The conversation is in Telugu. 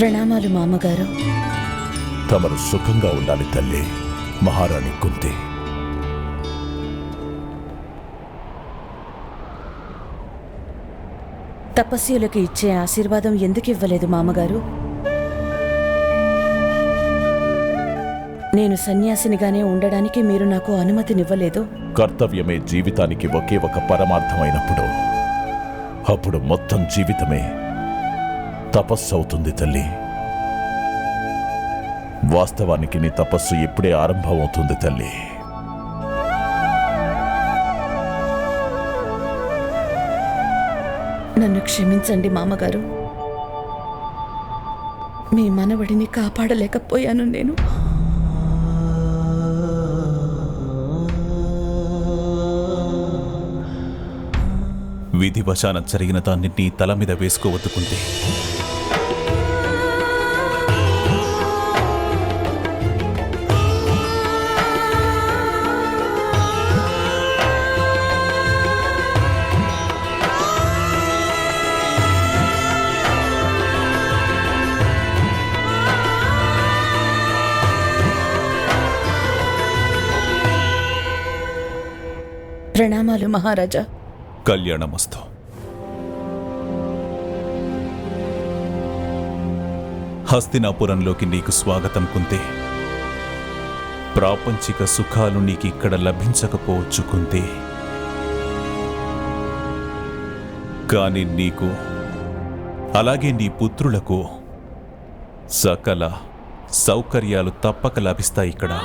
ప్రణామాలు మామగారు. తమరు సుఖంగా ఉండాలి తల్లి. మహారాణి కుంతి. తపస్సులకు ఇచ్చే ఆశీర్వాదం ఎందుకు ఇవ్వలేదు మామగారు? నేను సన్యాసినిగానే ఉండడానికి మీరు నాకు అనుమతినివ్వలేదు. కర్తవ్యమే జీవితానికి ఒకే ఒక పరమార్థమైనప్పుడు. అప్పుడు మొత్తం జీవితమే తపస్సు అవుతుంది తల్లి. వాస్తవానికి నీ తపస్సు ఇప్పుడే ఆరంభమవుతుంది తల్లి. నన్ను క్షమించండి మామగారు. మీ మనవడిని కాపాడలేకపోయాను నేను. విధివశాన జరిగిన దాన్ని నీ తల మీద వేసుకోవద్దుకుంటే ప్రణామాలు మహారాజా. కళ్యాణమస్తు. హస్తినాపురంలోకి నీకు స్వాగతం కుంతే ప్రాపంచిక సుఖాలు నీకు ఇక్కడ లభించకపోవచ్చు కుంతే. కానీ నీకు అలాగే నీ పుత్రులకు సకల సౌకర్యాలు తప్పక లభిస్తాయి ఇక్కడ.